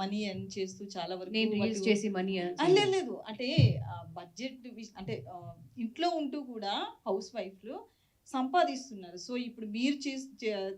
Money earn చేస్తూ చాలా వరకు నేను రీల్స్ వాళ్ళు- చేసి మనీ లేదు లేదు. అంటే బడ్జెట్ అంటే ఇంట్లో ఉంటూ కూడా హౌస్ వైఫ్లు సంపాదిస్తున్నారు. సో ఇప్పుడు మీరు చేసి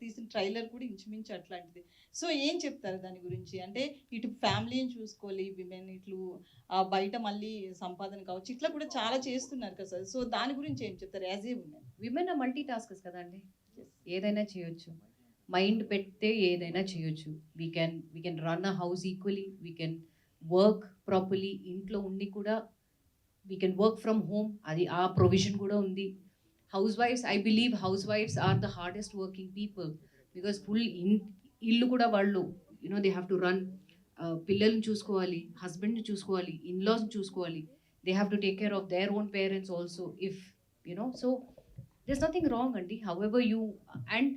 తీసిన ట్రైలర్ కూడా ఇంచుమించు అట్లాంటిది. సో ఏం చెప్తారు దాని గురించి? అంటే ఇటు ఫ్యామిలీని చూసుకోవాలి విమెన్ ఇట్లు బయట మళ్ళీ సంపాదన కావచ్చు ఇట్లా కూడా చాలా చేస్తున్నారు కదా సార్. సో దాని గురించి ఏం చెప్తారు? As a women women multi taskers కదండి ఏదైనా చేయొచ్చు. మైండ్ పెడితే ఏదైనా చేయొచ్చు. We can we can run a house equally we can work properly ఇంట్లో ఉండి కూడా we can work from home అది ఆ ప్రొవిజన్ కూడా ఉంది. House wives I believe house wives are the hardest working people because full in ఇల్లు కూడా వాళ్ళు you know they have to run పిల్లల్ని చూసుకోవాలి హస్బెండ్ని చూసుకోవాలి ఇన్లాస్ని చూసుకోవాలి. They have to take care of their own parents also if you know so there's nothing wrong అండి. However you and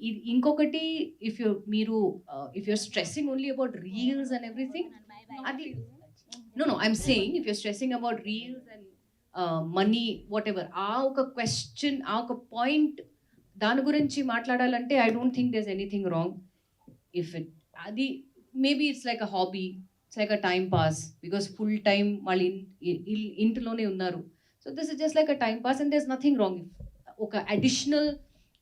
ఇది ఇంకొకటి ఇఫ్ యూ మీరు if you're stressing only about reels and everything అది no no I'm saying if you're stressing about reels and money whatever ఆ ఒక question ఆ ఒక point దాని గురించి మాట్లాడాలంటే I don't think there's anything wrong if it అది maybe it's like a hobby it's like a time pass because full time వాళ్ళు ఇంటిలోనే ఇంట్లోనే ఉన్నారు. So this is just like a time pass and there's nothing wrong ఒక additional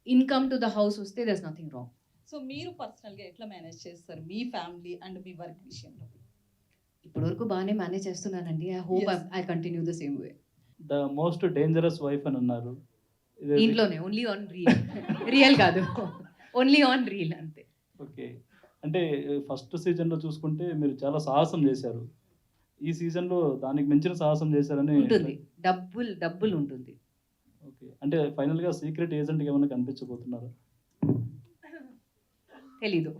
income to the house వస్తే there's nothing wrong so మీరు పర్సనల్గా ఎట్లా manage చేస్తారు? మీ ఫ్యామిలీ అండ్ మీ వర్క్ విషయంలో? ఇప్పటి వరకు బాగానే మేనేజ్ చేస్తున్నానండి. I hope. I continue the same way the most dangerous wife అని అన్నారు ఇది- ఇంట్లోనే ఓన్లీ ఆన్ రియల్ రియల్ కాదు. ఓన్లీ ఆన్ రీల్ అంతే. ఓకే అంటే ఫస్ట్ సీజన్లో చూసుకుంటే మీరు చాలా సాహసం చేశారు. ఈ సీజన్లో దానికి మించిన సాహసం చేశారని ఉంటుంది. డబ్బులు డబ్బులు ఉంటుంది. అంటే ఫైనల్గా సీక్రెట్ ఏజెంట్గా ఏమైనా కనిపించబోతున్నారు? తెలీదు.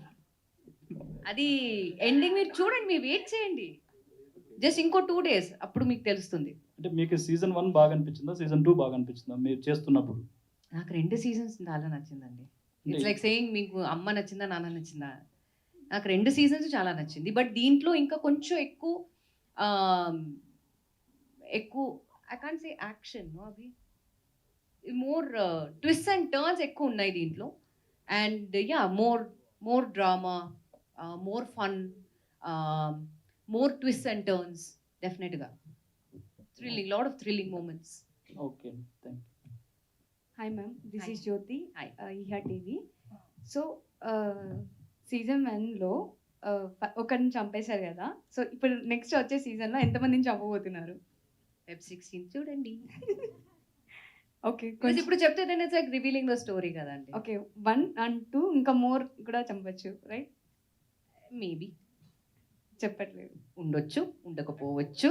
అది ఎండింగ్ మీరు చూడండి మీరు వెయిట్ చేయండి. జస్ట్ ఇంకో టూ డేస్ అప్పుడు మీకు తెలుస్తుంది. అంటే మీకు సీజన్ వన్ బాగా అనిపించిందా? సీజన్ టూ బాగా అనిపించిందా? మీరు చేస్తున్నప్పుడు? నాకు రెండు సీజన్స్ చాలా నచ్చిందండి. ఇట్స్ లైక్ సేయింగ్ మీకు అమ్మ నచ్చిందా నాన్న నచ్చిందా? నాకు రెండు సీజన్స్ చాలా నచ్చింది. బట్ దీంట్లో ఇంకా కొంచెం ఎక్కువ ఎక్కువ ఐ కాంట్ సే యాక్షన్ అవి? మోర్ ట్విస్ట్ అండ్ టర్న్స్ ఎక్కువ ఉన్నాయి దీంట్లో. And yeah more more drama more fun more twist and turns డెఫినెట్గా thrilling lot of thrilling moments okay thank hi ma'am this Hi. Is Jyothi Hi. ఇహా TV so season వన్లో ఒకరిని చంపేశారు కదా. So ఇప్పుడు నెక్స్ట్ వచ్చే సీజన్లో ఎంతమందిని చంపబోతున్నారు? వెబ్ సిక్స్టీన్ చూడండి. ఓకే Because ఇప్పుడు చెప్తే then it's like revealing the story కదండి. ఓకే వన్ అండ్ టూ ఇంకా మోర్ కూడా చంపచ్చు రైట్? మేబీ చెప్పట్లేదు. ఉండొచ్చు ఉండకపోవచ్చు.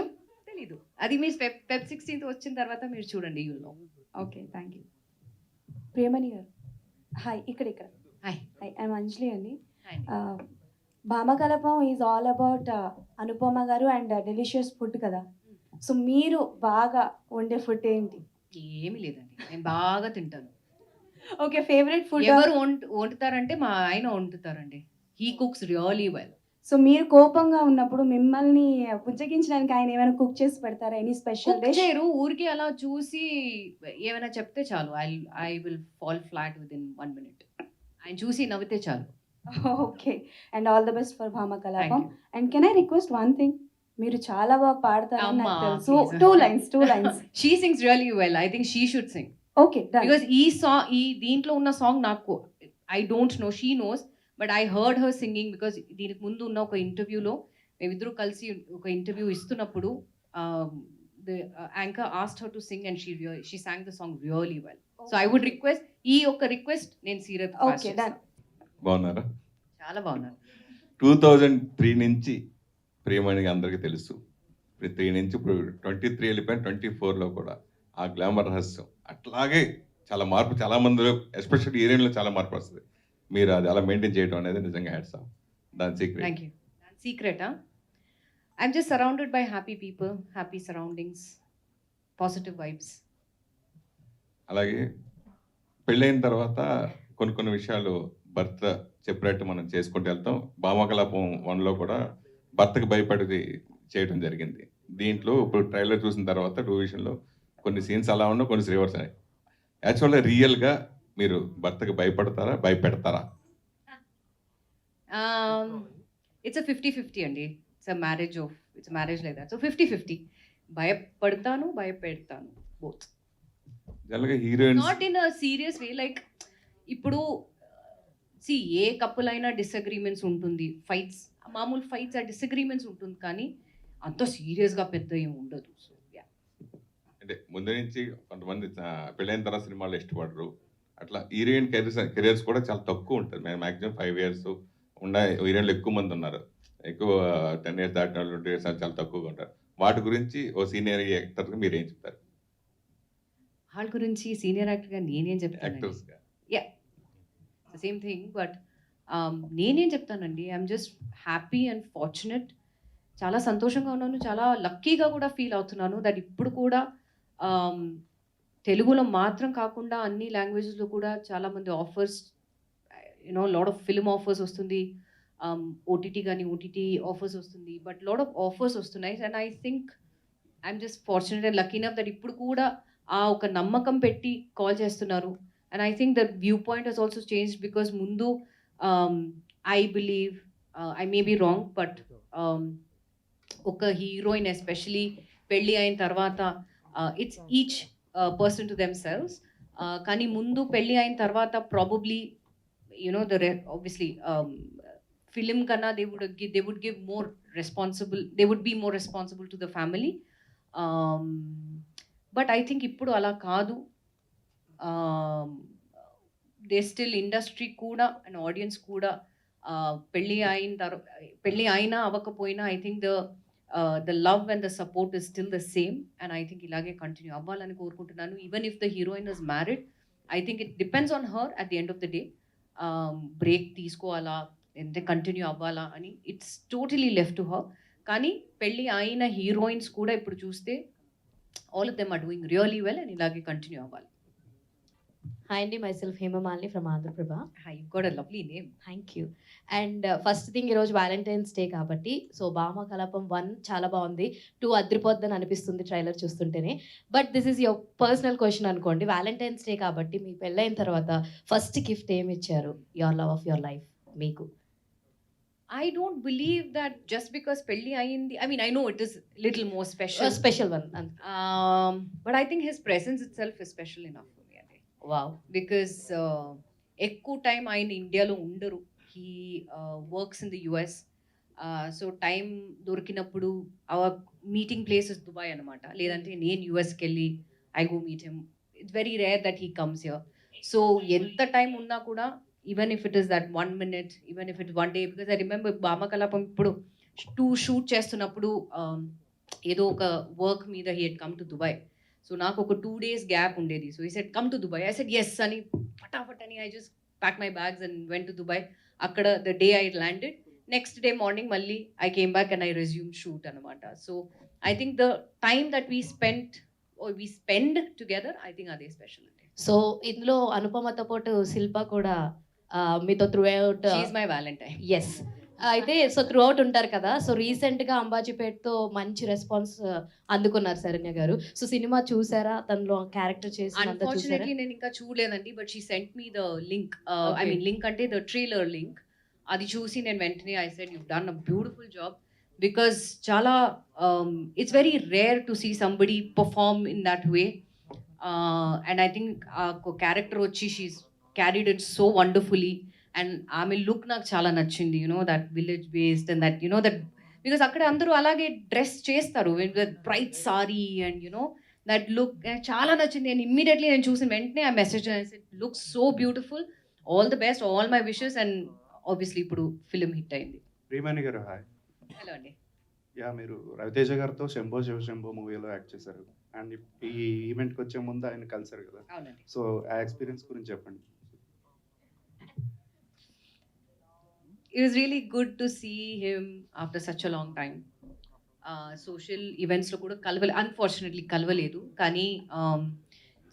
తెలీదు. అది మీ వెబ్ సిక్స్టీన్త్ వచ్చిన తర్వాత మీరు చూడండి యూలో okay thank you Priyamani garu. Hi ఇక్కడ ఇక్కడ. హాయ్ హాయ్ ఐమ్ అంజలి అండి. Bhamakalapam is all about Anupama garu and delicious food కదా. సో మీరు బాగా వండే ఫుడ్ ఏంటి? ఏమీ లేదండి. నేను బాగా తింటాను. ఓకే ఫేవరెట్ ఫుడ్ ఎవరు వంట వండుతారంటే మా ఆయన వండుతారండి he cooks really well. So మీరు కోపంగా ఉన్నప్పుడు మిమ్మల్ని పుచ్చగించడానికి ఆయన ఏమైనా కుక్ చేసి పెడతారా? Any special dish? చేయరు. ఊరికి అలా చూసి ఏమైనా చెప్తే చాలు. I I will fall flat with in one minute. ఆయన చూసి నవ్వితే చాలు. Okay. And all the best for thank Bhamakalapam you and can I request one thing? మీరు చాలా బాగా పాడతారని నాకు అమ్మా, తెలుసు. please. Two lines two lines she sings really well I think she should sing okay because ఈ song ఈ దీంట్లో ఉన్న సాంగ్ నాకు I don't know she knows but I heard her singing because దీనికి ముందు ఉన్న ఒక ఇంటర్వ్యూలో మేమిద్దరూ కలిసి ఒక ఇంటర్వ్యూ ఇస్తున్నప్పుడు the anchor asked her to sing and she she sang the song really well so I would request ఈ ఒక రిక్వెస్ట్ నేను సీరియస్ ఓకే డన్ బాగున్నారా? చాలా బాగున్నాను టూ థౌజండ్ త్రీ నుంచి ప్రియమణిగా అందరికీ తెలుసు. త్రీ నుంచి ఇప్పుడు ట్వంటీ త్రీ వెళ్ళిపోయిన ట్వంటీ ఫోర్లో కూడా ఆ గ్లామర్ రహస్యం అట్లాగే చాలా మార్పు చాలా మందిలో ఎస్పెషల్లీ ఏరియాలో చాలా మార్పు వస్తుంది. మీరు అది అలా మెయింటైన్ చేయడం అనేది నిజంగా హ్యాట్స్ ఆఫ్. దాని secret. Thank you. సీక్రెటా I'm just surrounded by happy people happy surroundings positive vibes అలాగే పెళ్ళైన తర్వాత కొన్ని కొన్ని విషయాలు భర్త చెప్పినట్టు మనం చేసుకుంటూ వెళ్తాం. భామకలాపం వన్లో కూడా భర్తకు భయపడి చేయడం జరిగింది. దీంట్లో ఇప్పుడు ట్రైలర్ చూసిన తర్వాత టూ విషయంలో కొన్ని సీన్స్ అలా ఉన్నాయి కొన్ని రివర్స్ అయ్యాయి. యాక్చువల్గా రియల్గా మీరు భర్తకు భయపడతారా భయపెడతారా? ఇట్స్ ఫిఫ్టీ ఫిఫ్టీ అండి. It's a marriage of it's marriage లేదా సో ఫిఫ్టీ ఫిఫ్టీ భయపడతాను భయపెడతాను. Both not in serious way like ఇప్పుడు సి ఏ కప్పుల్ అయినా డిసగ్రీమెంట్స్ ఉంటుంది ఫైట్స్ మామూలు ఫైట్స్ ఆ డిసగ్రీమెంట్స్ ఉంటుంది కానీ అంత సీరియస్గా పెద్ద ఏమి ఉండదు. సో యా అంటే ముందు నుంచి కొంతమంది పెళ్ళైన తర్వాత సినిమాలు ఇష్టపడరు. అట్లా హీరోయిన్ కెరీర్స్ కెరీర్స్ కూడా చాలా తక్కువ ఉంటుంది మేము మాక్సిమం ఫైవ్ ఇయర్స్ ఉన్న హీరోయిన్లు ఎక్కువ మంది ఉన్నారు. ఎక్కువ టెన్ ఇయర్స్ దాటిన వాళ్ళు ట్వంటీ ఇయర్స్ చాలా తక్కువగా ఉంటారు. వాటి గురించి ఓ సీనియర్ యాక్టర్గా మీరు ఏం చెప్తారు? వాళ్ళ గురించి సీనియర్ యాక్టర్గా నేనేం చెప్తాను యాక్టర్స్గా సేమ్ థింగ్ బట్ Um, నేనేం చెప్తానండి I'm just happy and fortunate చాలా సంతోషంగా ఉన్నాను చాలా లక్కీగా కూడా ఫీల్ అవుతున్నాను దట్ ఇప్పుడు కూడా um, తెలుగులో మాత్రం కాకుండా అన్ని లాంగ్వేజెస్లో కూడా చాలామంది offers you know lot of film offers వస్తుంది. ఓటీటీ కానీ ఓటీటీ ఆఫర్స్ వస్తుంది బట్ లాడ్ ఆఫ్ ఆఫర్స్ వస్తున్నాయి. And I think I'm just fortunate and lucky enough that ఇప్పుడు కూడా ఆ ఒక నమ్మకం పెట్టి కాల్ చేస్తున్నారు. And I think that view point he's also change because ముందు I believe I may be wrong but um, ఒక హీరోయిన్ ఎస్పెషలీ పెళ్ళి అయిన తర్వాత it's each person to themselves కానీ ముందు పెళ్ళి అయిన తర్వాత probably you know the obviously film కన్నా they would they would give more responsible they would be more responsible to the family but I think ఇప్పుడు అలా కాదు. దే స్టిల్ ఇండస్ట్రీ కూడా అండ్ ఆడియన్స్ కూడా పెళ్ళి అయిన తర్వాత పెళ్ళి అయినా అవ్వకపోయినా I think the the love and the support is still the same. And I think ఇలాగే కంటిన్యూ అవ్వాలని కోరుకుంటున్నాను. Even if the heroine is married I think it depends on her at the end of the day. Break తీసుకోవాలా అంటే continue అవ్వాలా అని it's totally left to her. కానీ పెళ్ళి అయిన హీరోయిన్స్ కూడా ఇప్పుడు చూస్తే all of them are doing really well and ఇలాగే కంటిన్యూ అవ్వాలి. హాయ్ అండి myself Hemamalini from Andhraprabha hi god lovely name thank you and first thing ఈరోజు వ్యాలంటైన్స్ డే కాబట్టి సో భామ కలాపం వన్ చాలా బాగుంది. టూ అద్రిపోద్దని అనిపిస్తుంది ట్రైలర్ చూస్తుంటేనే. But this is your personal question అనుకోండి. వ్యాలంటైన్స్ డే కాబట్టి మీ పెళ్ళైన తర్వాత ఫస్ట్ గిఫ్ట్ ఏమి ఇచ్చారు? Your love of your life మీకు. I don't believe that just because పెళ్ళి అయింది I mean I know it is little more special special one but I think his presence itself is special enough wow because ఎక్కువ time ఆయన ఇండియాలో ఉండరు. He works in the US so time దొరికినప్పుడు our meeting places Dubai అనమాట లేదంటే నేను యుఎస్కి వెళ్ళి I go meet him it's very rare that he comes here so ఎంత టైం ఉన్నా కూడా even if it is that one minute even if it one day because I remember Bhamakalapam ఇప్పుడు two shoot చేస్తున్నప్పుడు ఏదో ఒక work మీద he had come to Dubai so నాకు ఒక టూ డేస్ గ్యాప్ ఉండేది. సో ఈ set come to Dubai I set yes అని ఫటాఫట్ అని I just pack my bags and went to Dubai అక్కడ the day I landed next day morning మళ్ళీ I came back and I resume shoot అనమాట so I think the time that we spend we spend together I think అదే special అండి. So ఇందులో అనుపమతో పాటు శిల్ప కూడా మీతో throughout my Valentine yes అయితే సో త్రూ అవుట్ ఉంటారు కదా సో రీసెంట్గా అంబాజీపేట్తో మంచి రెస్పాన్స్ అందుకున్నారు శరణ్య గారు. సో సినిమా చూసారా? తనలో క్యారెక్టర్ చేసి నేను ఇంకా చూడలేదండి but she sent me the link I. Mean link అంటే ద ట్రైలర్ లింక్ అది చూసి నేను వెంటనే I said you done a beautiful job because చాలా it's very rare to see somebody perform in that way and I think ఆ character వచ్చి she's carried it so wonderfully and ఆమె look నాకు చాలా నచ్చింది you know that village based and that you know that because అక్కడ అందరూ అలాగే dress చేస్తారు bright sari and you know that look చాలా నచ్చింది. నేను ఇమ్మీడియట్లీ నేను చూసిన వెంటనే ఆ message look so beautiful all the best all my wishes and obviously ఇప్పుడు ఫిలిం హిట్ అయింది. ప్రియమణి గారు హాయ్ హలో అండి. యా మీరు రవితేజ గారితో శంభో శివ శంభో మూవీలో యాక్ట్ చేశారు. అండ్ ఈ ఈవెంట్కి వచ్చే ముందు ఆయన కలిశారు కదా. సో ఆ ఎక్స్పీరియన్స్ గురించి చెప్పండి. It was really good to see him after such a long time. Uh, social ఈవెంట్స్లో కూడా కలవలే అన్ఫార్చునేట్లీ కలవలేదు. కానీ um,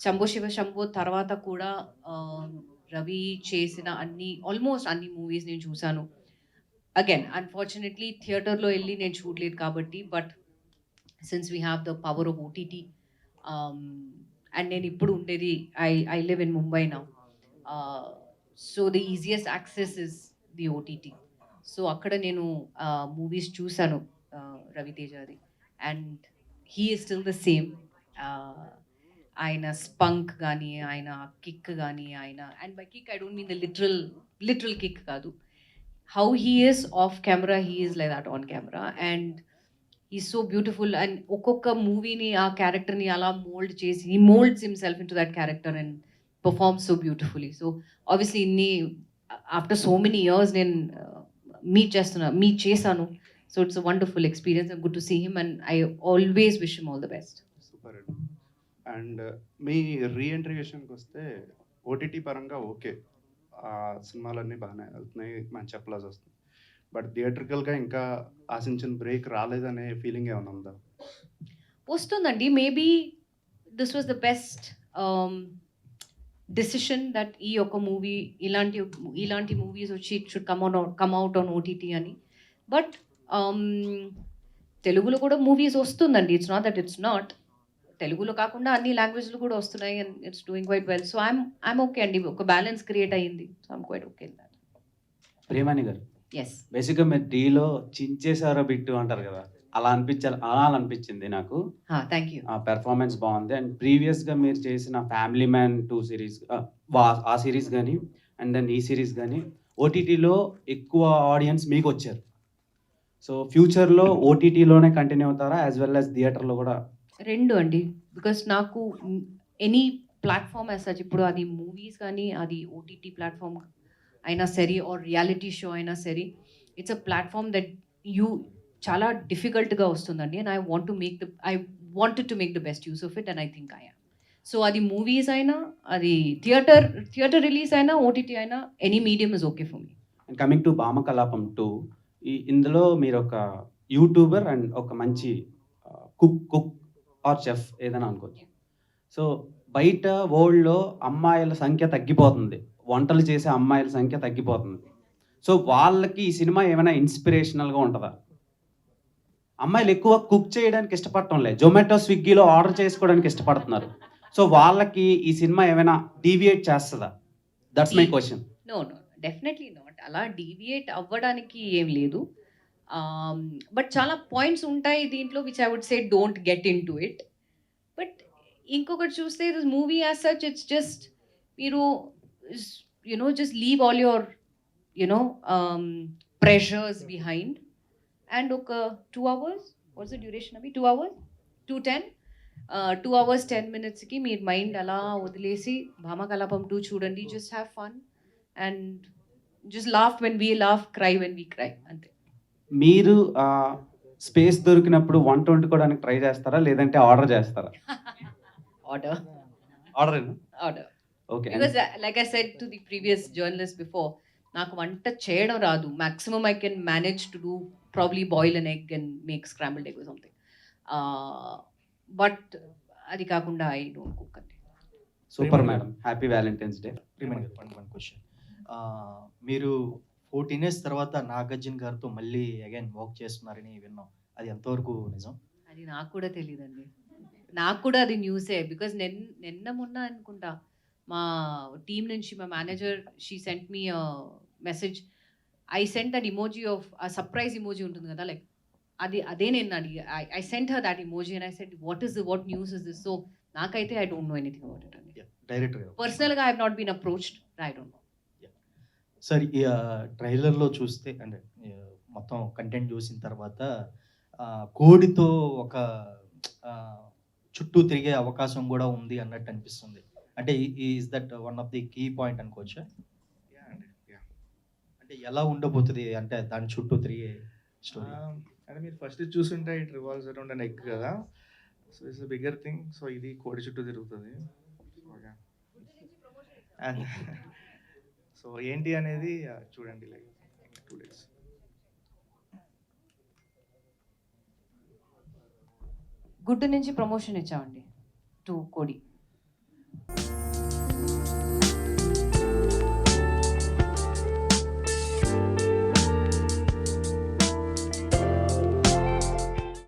శంభో శివ శంభో తర్వాత కూడా uh, రవి చేసిన అన్ని ఆల్మోస్ట్ అన్ని మూవీస్ నేను చూశాను. అగైన్ అన్ఫార్చునేట్లీ థియేటర్లో వెళ్ళి నేను చూడలేదు కాబట్టి but since we have the power of OTT and నేను ఇప్పుడు ఉండేది I I live in Mumbai నా so the easiest access is the OTT so అక్కడ నేను మూవీస్ చూశాను రవితేజది and he is still the same. ఆయన స్పంక్ కానీ ఆయన కిక్ కానీ ఆయన and by kick I don't mean the literal literal kick కాదు. How he is off camera he is like that on camera. And ఈ so beautiful. And ఒక్కొక్క మూవీని ఆ క్యారెక్టర్ని అలా మోల్డ్ చేసి ఈ moulds himself into that character and perform so beautifully. So obviously ఇన్ని ఆఫ్టర్ సో మెనీ ఇయర్స్ నేను మీట్ చేస్తున్నా మీట్ చేశాను. So it's wonderful experience good to see him and I always wish him all the best super and me reentry విషయానికి వస్తే OTT పరంగా okay. ఆ సినిమాలన్నీ బాగానే వెళ్తున్నాయి మంచి అప్లాజ్ వస్తుంది. బట్ థియేట్రికల్గా ఇంకా ఆశించిన బ్రేక్ రాలేదనే ఫీలింగ్ ఏమైనా ఉందా? వస్తుందండి. Maybe this was the best decision that ఈ ఒక మూవీ ఇలాంటి ఇలాంటి మూవీస్ వచ్చి it should come out come out on OTT అని. బట్ తెలుగులో కూడా మూవీస్ వస్తుందండి. It's not that it's not తెలుగులో కాకుండా అన్ని లాంగ్వేజ్లు కూడా వస్తున్నాయి and it's doing quite well so I'm I'm okay అండి. ఒక బ్యాలెన్స్ క్రియేట్ అయ్యింది. So I'm quite okay that Priyamani garu. Yes బేసిక్గా మీరు డీలో చించేసారో బిట్టు అంటారు కదా. అలా అనిపించాలి అలా అనిపించింది నాకు. థ్యాంక్ యూ పెర్ఫార్మెన్స్ బాగుంది. అండ్ ప్రీవియస్గా మీరు చేసిన ఫ్యామిలీ మ్యాన్ టూ సిరీస్ ఆ సిరీస్ కానీ అండ్ దెన్ ఈ సిరీస్ కానీ ఓటీటీలో ఎక్కువ ఆడియన్స్ మీకు వచ్చారు సో ఫ్యూచర్లో ఓటీటీలోనే కంటిన్యూ అవుతారా? యాజ్ వెల్ యాజ్ థియేటర్లో కూడా? రెండు అండి. బికాస్ నాకు ఎనీ ప్లాట్ఫామ్ యాజ్ సచ్ ఇప్పుడు అది మూవీస్ కానీ అది ఓటీటీ ప్లాట్ఫామ్ అయినా సరే ఆర్ రియాలిటీ షో అయినా సరే it's a platform that you చాలా డిఫికల్ట్గా వస్తుందండి. And I want to make the I wanted to make the best use of it and I think I so అది మూవీస్ అయినా అది థియేటర్ థియేటర్ రిలీజ్ అయినా OTT అయినా any medium is okay for me coming to Bhamakalapam two ఈ ఇందులో మీరు ఒక YouTuber and ఒక మంచి కుక్ కుక్ ఆర్ చెఫ్ ఏదైనా అనుకోవచ్చు. సో బయట వరల్డ్లో అమ్మాయిల సంఖ్య తగ్గిపోతుంది. వంటలు చేసే అమ్మాయిల సంఖ్య తగ్గిపోతుంది. సో వాళ్ళకి ఈ సినిమా ఏమైనా ఇన్స్పిరేషనల్గా ఉంటుందా? అమ్మాయిలు ఎక్కువ కుక్ చేయడానికి ఇష్టపడటం లేదు. జొమాటో స్విగ్గీలో ఆర్డర్ చేసుకోవడానికి ఇష్టపడుతున్నారు. సో వాళ్ళకి ఈ సినిమా ఏమైనా డీవియేట్ చేస్తుందా? That's my question no no definitely not అలా డీవియేట్ అవ్వడానికి ఏం లేదు. బట్ చాలా పాయింట్స్ ఉంటాయి దీంట్లో which I would say don't get in to it but ఇంకొకటి చూస్తే this movie as such it's just మీరు you know just leave all your you know pressures behind and ఒక టూ అవర్స్ వాట్స్ డ్యూరేషన్ అవి two hours two ten two hours ten మినిట్స్కి మీరు mind అలా వదిలేసి Bhamakalapam two చూడండి just have fun and just laugh when we laugh cry when we cry అంతే. మీరు space దొరికినప్పుడు వంట వండుకోవడానికి ట్రై చేస్తారా? లేదంటే ఆర్డర్ చేస్తారా? Order order order okay because like I said to the previous journalist before నాకు వంట చేయడం రాదు. Maximum I can manage to do probably boil an egg and make scrambled egg something but అది కాకుండా I don't cook అండి super madam happy valentine's day one question మీరు fourteen years తర్వాత నాగార్జున గారితో మళ్ళీ అగైన్ వర్క్ చేస్తున్నారని విన్నాం. అది ఎంతవరకు నిజం? అది నాకు కూడా తెలియదండి నాకు కూడా అది న్యూసే బికాజ్ నిన్న నిన్న మొన్న అనుకుంటా మా టీం నుంచి మా manager she sent me message I sent that emoji of surprise emoji ఉంటుంది కదా లైక్ అది అదే నేను అడిగి. I sent her that emoji and I sent what is what news is this so నాకైతే I don't know anything about it అండి director గారు పర్సనల్గా I not been approached I don't know sir ఈ ట్రైలర్లో చూస్తే అంటే మొత్తం కంటెంట్ చూసిన తర్వాత కోడితో ఒక చుట్టూ తిరిగే అవకాశం కూడా ఉంది అన్నట్టు అనిపిస్తుంది. అంటే is that one of the key point అనుకోవచ్చా? అంటే ఎలా ఉండబోతుంది అంటే దాని చుట్టూ తిరిగే స్టోరీ అంటే మీరు ఫస్ట్ చూసుంటే it revolves around an egg కదా. So it's bigger thing so ఇది కోడి చుట్టూ తిరుగుతుంది. అండ్ సో ఏంటి అనేది చూడండి లైక్ టూ డేస్ గుడ్డు నుంచి ప్రమోషన్ ఇచ్చామండి. టు కోడి.